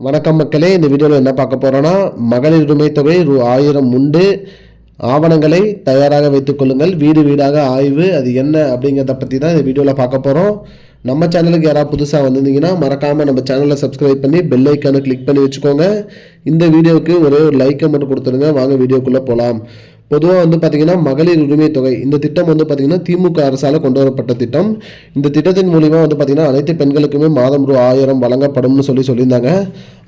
வணக்கம் மக்களே இந்த வீடியோவில் என்ன பார்க்க போகிறோன்னா மகளிர் உரிமை தொகை ரூ. ஆயிரம் உண்டு. ஆவணங்களை தயாராக வைத்துக் கொள்ளுங்கள். வீடு வீடாக ஆய்வு அது என்ன அப்படிங்கிறத பற்றி தான் இந்த வீடியோவில் பார்க்க போகிறோம் நம்ம சேனலுக்கு யாராவது புதுசாக வந்திருந்தீங்கன்னா மறக்காமல் நம்ம சேனலை சப்ஸ்கிரைப் பண்ணி பெல் ஐக்கானை கிளிக் பண்ணி வச்சுக்கோங்க. இந்த வீடியோவுக்கு ஒரே ஒரு லைக்கை மட்டும் கொடுத்துருங்க வாங்க வீடியோக்குள்ளே போகலாம் பொதுவாக வந்து பார்த்தீங்கன்னா மகளிர் உரிமை தொகை. இந்த திட்டம் வந்து பார்த்தீங்கன்னா திமுக அரசால் கொண்டு வரப்பட்ட திட்டம். இந்த திட்டத்தின் மூலிமா வந்து பார்த்தீங்கன்னா அனைத்து பெண்களுக்குமே மாதம் ரூ ஆயிரம் வழங்கப்படும்னு சொல்லி சொல்லியிருந்தாங்க.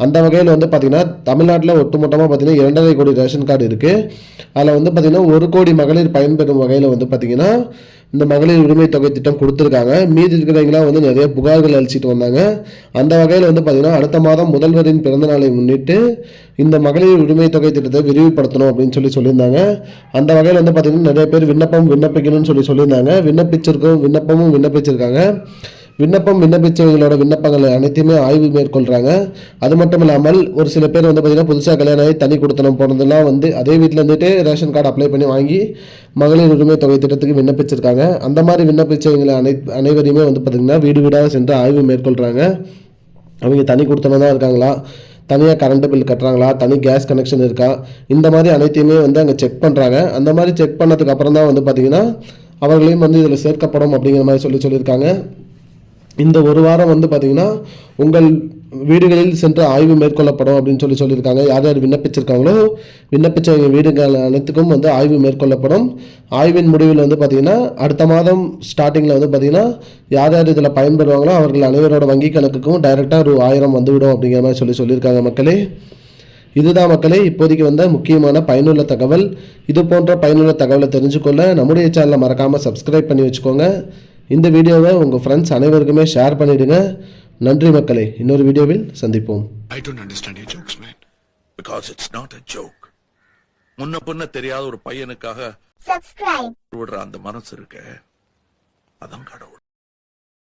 அந்த வகையில் வந்து பார்த்திங்கன்னா தமிழ்நாட்டில் ஒட்டுமொத்தமாக பார்த்திங்கன்னா இரண்டரை கோடி ரேஷன் கார்டு இருக்குது அதில் வந்து பார்த்திங்கன்னா ஒரு கோடி மகளிர் பயன்பெறும் வகையில் வந்து பார்த்திங்கன்னா இந்த மகளிர் உரிமை தொகை திட்டம் கொடுத்துருக்காங்க. மீதி இருக்கிறவங்களாம் வந்து நிறைய புகார்கள் அழிச்சிட்டு வந்தாங்க. அந்த வகையில் வந்து பார்த்தீங்கன்னா அடுத்த மாதம் முதல்வரின் பிறந்த நாளை முன்னிட்டு இந்த மகளிர் உரிமை தொகை திட்டத்தை விரிவுபடுத்தணும் அப்படின்னு சொல்லி சொல்லியிருந்தாங்க. அந்த வகையில் வந்து பார்த்தீங்கன்னா நிறைய பேர் விண்ணப்பம் விண்ணப்பிக்கணும்னு சொல்லி சொல்லியிருந்தாங்க. விண்ணப்பிச்சிருக்கோம் விண்ணப்பமும் விண்ணப்பிச்சிருக்காங்க. விண்ணப்பம் விண்ணப்பிச்சவங்களோட விண்ணப்பங்கள் அனைத்தையுமே ஆய்வு மேற்கொள்கிறாங்க அது மட்டும் இல்லாமல் ஒரு சில பேர் வந்து பார்த்திங்கன்னா புதுசாக கல்யாணம் ஆகி தனி கொடுத்தனம் போனதெல்லாம் வந்து அதே வீட்டில் இருந்துட்டு ரேஷன் கார்டு அப்ளை பண்ணி வாங்கி மகளிர் உரிமை தொகை திட்டத்துக்கு விண்ணப்பிச்சிருக்காங்க. அந்த மாதிரி விண்ணப்பித்தவங்களை அனை அனைவரையுமே வந்து பார்த்திங்கன்னா வீடு வீடாக சென்று ஆய்வு மேற்கொள்கிறாங்க அவங்க தனி கொடுத்தனம் தான் இருக்காங்களா? தனியாக கரண்ட் பில் கட்டுறாங்களா? தனி கேஸ் கனெக்ஷன் இருக்கா? இந்த மாதிரி அனைத்தையுமே வந்து அங்கே செக் பண்ணுறாங்க அந்த மாதிரி செக் பண்ணதுக்கு அப்புறம் தான் வந்து பார்த்திங்கன்னா அவர்களையும் வந்து இதில் சேர்க்கப்படும் அப்படிங்கிற மாதிரி சொல்லி சொல்லியிருக்காங்க. இந்த ஒரு வாரம் வந்து பார்த்தீங்கன்னா உங்கள் வீடுகளில் சென்று ஆய்வு மேற்கொள்ளப்படும் அப்படின்னு சொல்லி சொல்லியிருக்காங்க. யார் யார் விண்ணப்பிச்சிருக்காங்களோ விண்ணப்பித்த வீடுகள் அனைத்துக்கும் வந்து ஆய்வு மேற்கொள்ளப்படும். ஆய்வின் முடிவில் வந்து பார்த்திங்கன்னா அடுத்த மாதம் ஸ்டார்டிங்கில் வந்து பார்த்திங்கன்னா யார் யார் இதில் பயன்பெறுவாங்களோ அவர்கள் அனைவரோட வங்கி கணக்குக்கும் டைரெக்டாக ஒரு ஆயிரம் வந்துவிடும் அப்படிங்கிற மாதிரி சொல்லி சொல்லியிருக்காங்க மக்களே. இதுதான் மக்களே இப்போதைக்கு வந்த முக்கியமான பயனுள்ள தகவல். இது போன்ற பயனுள்ள தகவலை தெரிஞ்சுக்கொள்ள நம்முடைய சேனலை மறக்காமல் சப்ஸ்கிரைப் பண்ணி வச்சுக்கோங்க. இந்த வீடியோவை உங்கள் ஃப்ரெண்ட்ஸ் அனைவருக்குமே ஷேர் பண்ணிவிடுங்க நன்றி மக்களே இன்னொரு வீடியோவில் சந்திப்போம். I don't understand your jokes, man. Because it's not a joke. முன்ன பின்ன தெரியாத ஒரு பையனுக்காக subscribe. விடுற அந்த மனசு இருக்க. அதான் கடவுள்.